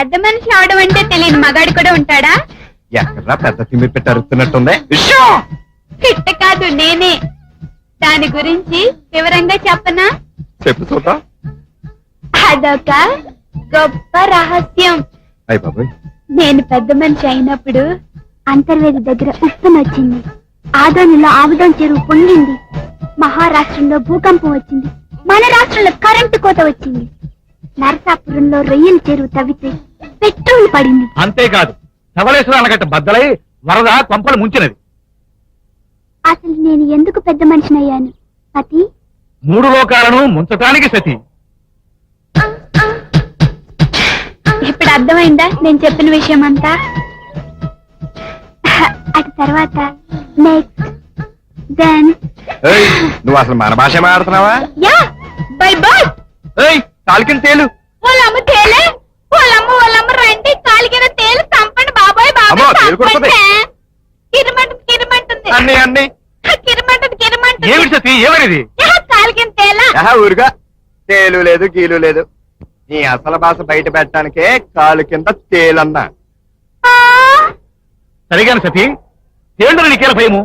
పెద్ద మనిషి అవడం అంటే తెలియని మగాడు కూడా ఉంటాడా? ఎక్కడా పెద్ద తిమ్మి పెట్టి అరుస్తున్నట్టుంది? పిట్ట కాదు నేనే. దాని గురించి వివరంగా చెప్పనా? చెప్పు చూద్దాం అదొక గొప్ప రహస్యం. అయ్య బాబాయ్. నేను పెద్ద మనిషి అయినప్పుడు అంతర్వేది దగ్గర ఉప్పున వచ్చింది ఆదోనిలో ఆముదం చెరువు పొంగింది. మహారాష్ట్రంలో భూకంపం వచ్చింది. మన రాష్ట్రంలో కరెంటు కోత వచ్చింది. నరసాపురంలో రొయ్యల చెరువు తవ్వితే పెట్రోల్ పడింది. అంతేకాదు ధవళేశ్వర అనగట్ట బద్దలై వరద కొంపలు ముంచినది అసలు నేను ఎందుకు పెద్ద మనిషినయ్యాను? పతి మూడు లోకాలను ముంచటానికి సతి. ఇప్పుడు అర్థమైందా నేను చెప్పిన విషయం అంతా అటు తర్వాత నెక్స్ట్ దెన్ ఏయ్, నువ్వు అసలు మన భాష మాట్లాడుతున్నావా? యా బై బై ఏయ్ తాలికిన తేలు. తేలే. వాళ్ళమ్మ వాళ్ళమ్మ రండి. కాలిగిన తేలు చంపండి బాబాయ్ అమ్మో, తేలు కొడుతుంది. కిరిమంటుంది. అన్ని అన్ని. కిరిమంటుంది కిరిమంటుంది. ఏమిటి సతి? ఏమనేది? యా, కాలిగిన తేల. ఆహా, ఊరుగా. తేలు లేదు గీలు లేదు. నీ అసలు భాష బయట పెట్టడానికే కాలు కింద తేలన్నా. సరిగాను సతి తేండ్రు నీకేల భయము?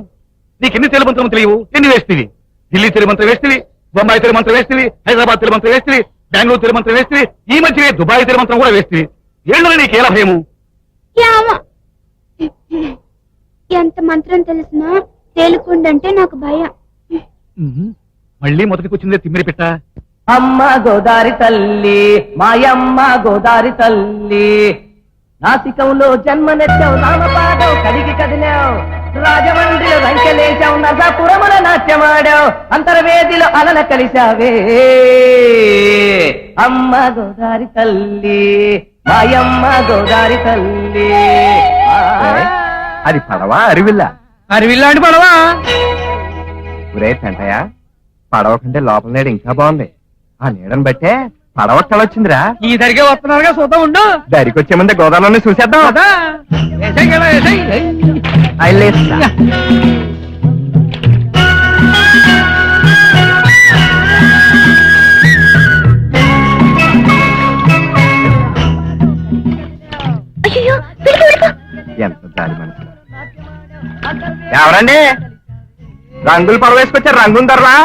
నీకెన్ని తెలుమంత్రం తెలియవు? ఎన్ని వేస్తివి? ఢిల్లీ తెలుమంత్రం వేస్తివి? బొంబాయి తెలుమంత్రం వేస్తివి? హైదరాబాద్ తెలుమంత్రం వేస్తివి? బెంగళూరు తెలుమంత్రం వేస్తివి ఈ మధ్య దుబాయ్ తెలుమంత్రం కూడా వేస్తివి ఏండ్రు నీకేల భయము యామ. ఎంత మంత్రం తెలిసినా తేలుకుండంటే నాకు భయం. మళ్ళీ మొదటికొచ్చిందే తిమ్మిరి పెట్ట అమ్మ గోదారి తల్లి మాయమ్మ గోదారి తల్లి నాసికంలో జన్మనెత్తావు నామపాదం కడిగి కదిలావు. రాజమండ్రిలో రంకెలేశావు నజాపురముల నాట్యమాడావు. అంతర్వేదిలో అలల కలిశావే. అమ్మ గోదారి తల్లి మాయమ్మ గోదారి తల్లి. అది పడవా అరివిల్లా? అరివిల్లాంటి పడవా? ఒరే పెంటయ్య పడవ కంటే లోపల నీడ ఇంకా బాగుంది. ఆ నీడని బట్టే పడవ వచ్చిందిరా. ఈ దరిగే వస్తున్నారుగా చూద్దాం ఉండు. దారికి వచ్చే ముందే గోదావరిలోనే చూసేద్దాం. కదా ఏసేయ్ కదా, ఏసేయ్. ఐలేస్తా. అయ్యో ఎంత దారి మనసు. ఎవరండి? రంగులు పడవ వేసుకొచ్చారు రంగులు ధరలా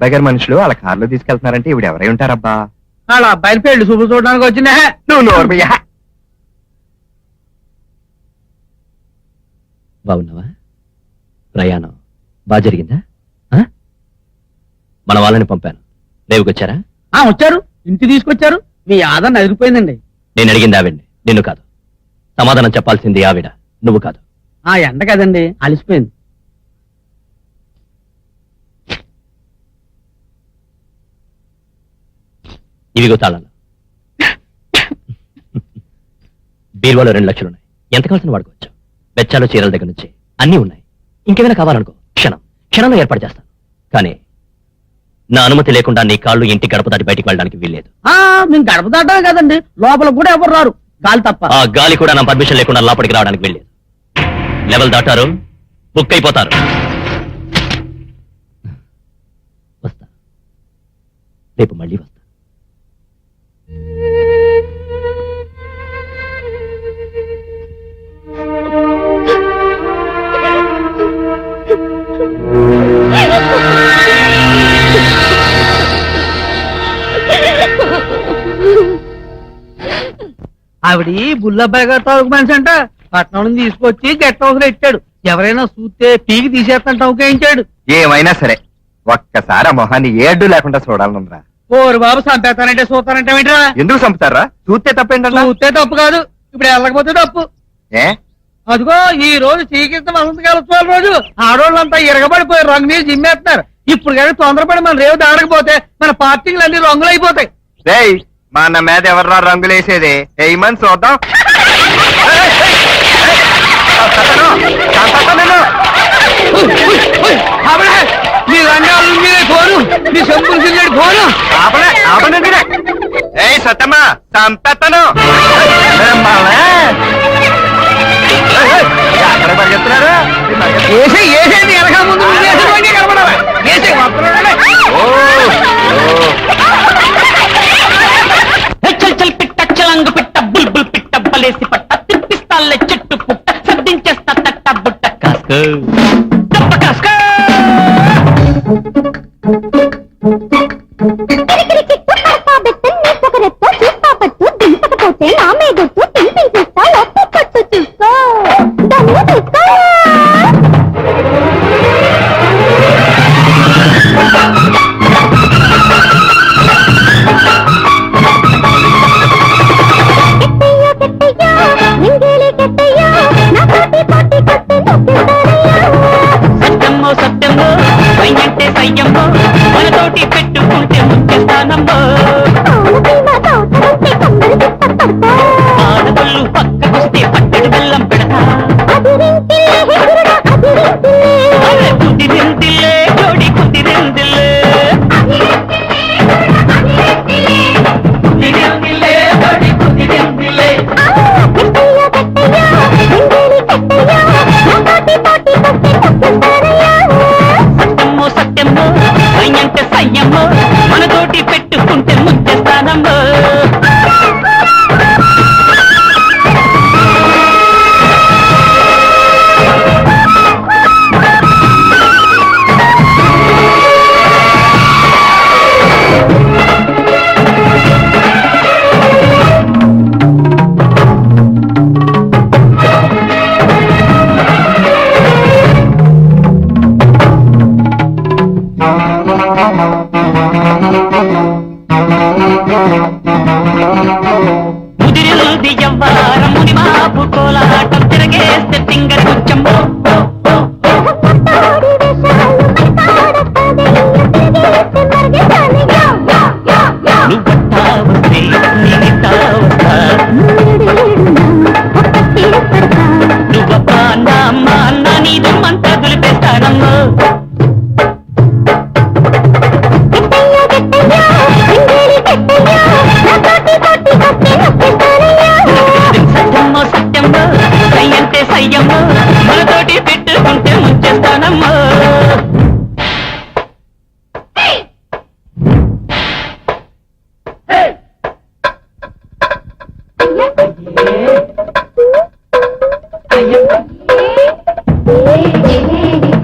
గుల్లబ్బాయి గారి మనుషులు వాళ్ళ కారులో తీసుకెళ్తున్నారంటే ఇవిడ ఎవరై ఉంటారబ్బా? వాళ్ళ అబ్బాయిని పెళ్ళి చూపు చూడడానికి నువ్వు నోర్మయ్యా బాగున్నావా? ప్రయాణం బాగా జరిగిందా? ఆ? మన వాళ్ళని పంపాను. రేవుకొచ్చారా? ఆ వచ్చారు. ఇంటి తీసుకొచ్చారు. మీ ఆదరణ ఎదిగిపోయిందండి నేను అడిగింది ఆవిడ్ని. నిన్ను కాదు. సమాధానం చెప్పాల్సింది ఆవిడ. నువ్వు కాదు. ఆ ఎండ కదండి. అలిసిపోయింది. ఇవిగో తాళాలు. బీరువాలో రెండు లక్షలు ఉన్నాయి ఎంత కావాల్సిన వాడుకోవచ్చు వెచ్చాలు చీరల దగ్గర నుంచి అన్నీ ఉన్నాయి. ఇంకేమైనా కావాలనుకో క్షణం. క్షణంలో ఏర్పాటు చేస్తాను. కానీ నా అనుమతి లేకుండా నీ కాళ్ళు ఇంటి గడప దాటి బయటికి వెళ్ళడానికి వీల్లేదు. మేము గడప దాటమే కదండి. లోపల కూడా ఎవరు రారు. గాలి తప్ప. ఆ గాలి కూడా నా పర్మిషన్ లేకుండా లోపలికి రావడానికి వెళ్ళేది లెవెల్ దాటారు. బుక్ అయిపోతారు. వస్తా. రేపు మళ్ళీ వస్తా. ఆవిడ బుల్లబ్బాయి గారు తాలూకు మనిషి అంట. పట్నం నుంచి తీసుకొచ్చి గెట్ హౌస్లో ఇచ్చాడు. ఎవరైనా చూస్తే పీకి తీసేస్తాను టౌకేయించాడు. ఏమైనా సరే ఒక్కసారి ఆ మొహాన్ని ఏడ్డు లేకుండా చూడాలనుందిరా. ఓరు బాబు సంపేస్తానంటే చూస్తానంటే ఏంట్రా ఎందుకు చంపుతారా చూస్తే తప్పేంటన్నా చూస్తే తప్పు కాదు ఇప్పుడు వెళ్ళకపోతే తప్పు ఏ అదిగో ఈ రోజు శ్రీకృష్ణ వసంత కలుసుకోవాలి రోజు ఆడవాళ్ళంతా ఇరగబడిపోయి రంగు మీద జిమ్మేస్తున్నారు ఇప్పుడు కానీ తొందరపడి మన రేవు దాడకపోతే మన పార్టీలు అన్ని రంగులు అయిపోతాయి రేయ్ మన మీద ఎవర్రా రంగులేసేది వేయమని చూద్దాం ఏయ్, నీ శంపులు సిల్లడు పోను ఆపడే ఆపడండి ఏయ్ సత్తమ్మా చంపేస్తాను ముందు ఏసేటువంటి కనపడాలి? ఏసే వస్తున్నాడే ఓ చల్ చల్ పిట్ట పట్ట తిప్పిస్తాలే చెట్టు పుట్ట సర్దించేస్తా తట్ట బుట్ట. కాస్కో తప్ప Thank you. দেখে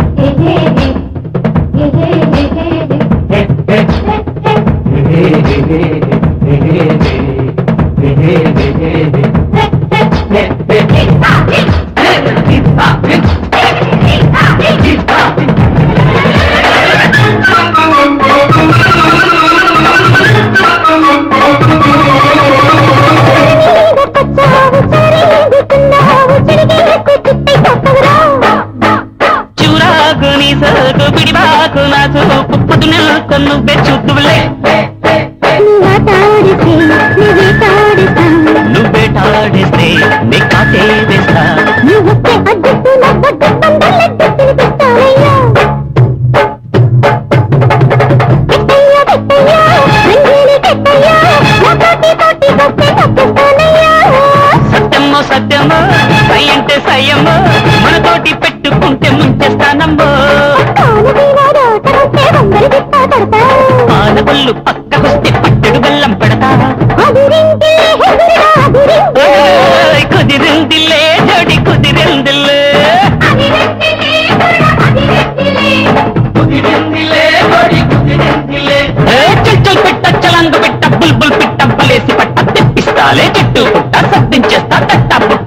సోకు పిడిబాకు నా చూపు పొద్దున కొన్ను బెచ్చుద్దులే కుదిరిందిలే జోడి కుదిరిందిలే పిట్ట బుల్బుల్ పిట్ట బలేసి పట్ట తెప్పిస్తాలే చెట్టు పుట్ట సర్దించేస్తా తట్ట పుట్ట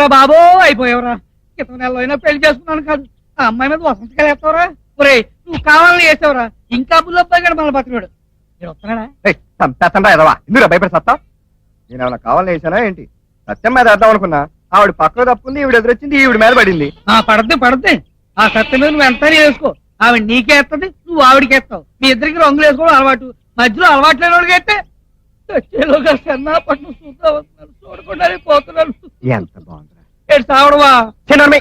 అయిపోయారా బాబో? అయిపోయావరా. క్రితం నెలలో అయినా పెళ్ళి చేసుకున్నాను కాదు. ఆ అమ్మాయి మీద వసంతకాలు వేస్తావరా? ఒరే నువ్వు కావాలని వేసావురా. ఇంకా బుల్లబ్బాయి గారు మన బతికాడు మీరు వస్తున్నాడా ఎదవా. ఎందుకు భయపడి సత్తా నేను ఏమైనా కావాలని వేసానా ఏంటి? సత్యం మీద వేద్దాం అనుకున్నా. ఆవిడ పక్కకు తప్పుకుంది ఈవిడ ఎదురొచ్చింది ఈవిడ మీద పడింది. ఆ పడద్దు పడద్దు. ఆ సత్యం మీద నువ్వు ఎంత వేసుకో? ఆవిడ నీకే ఎత్తది నువ్వు ఆవిడకి ఎత్తావు మీ ఇద్దరికి రంగులు వేసుకోవడం అలవాటు. మధ్యలో అలవాటు లేని వాడికి పోతున్నాను. ఎంత బాగుందిరా చిన్నమ్మి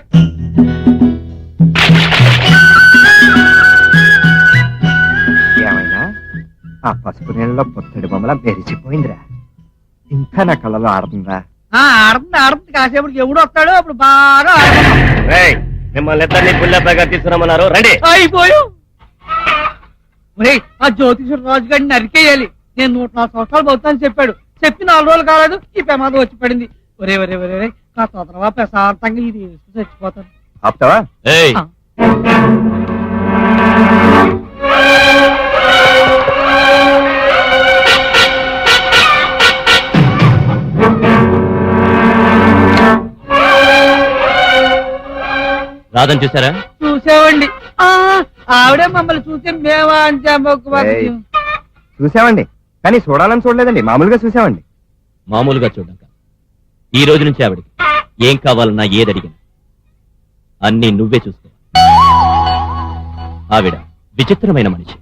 ఏమైనా? ఆ పసుపు నీళ్ళలో పొత్తడి బొమ్మల మెరిచిపోయిందిరా ఇంకా నా కళ్ళలో ఆడుతుందా? ఆ ఆడుతుంది ఆడుతుంది. కాసేపటికి ఎవడు వస్తాడో అప్పుడు బాగా ఆడుతుంది. మిమ్మల్ని ఇద్దరిని గారు తీసుకురమ్మన్నారు. రండి. ఒరేయ్, ఆ జ్యోతిషుడు రాజు గారిని నరికేయాలి. నేను నూట నాలుగు సంవత్సరాలు బతుకుతాను చెప్పాడు. చెప్పి నాలుగు రోజులు కాలేదు ఈ ప్రమాదం వచ్చి పడింది. ఒరే ఒరే ఒరే ఒరే ఆ తొందరగా ప్రశాంతంగా ఇది వేసుకుని చచ్చిపోతాను. ఆపుతావా? ఏయ్. ఆ. రాదని చూసారా? చూసావండి. ఆ ఆవిడే మమ్మల్ని చూసి మేమా అంటే ఏయ్. చూసామండి కానీ చూడాలని చూడలేదండి. మామూలుగా చూసామండి మామూలుగా చూడడం కాదు. ఈ రోజు నుంచి ఆవిడకి ఏం కావాలన్నా ఏది అడిగినా. అన్నీ నువ్వే చూసుకో. ఆవిడ విచిత్రమైన మనిషి.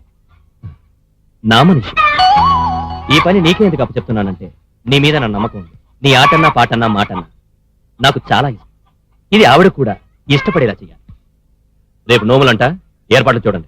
నా మనిషి. ఈ పని నీకే ఎందుకు అప్పచెప్తున్నానంటే నీ మీద నా నమ్మకం ఉంది. నీ ఆటన్నా పాటన్నా మాటన్నా. నాకు చాలా ఇష్టం. ఇది ఆవిడ కూడా ఇష్టపడేలా చేయాలి రేపు నోములంట ఏర్పాట్లు చూడండి.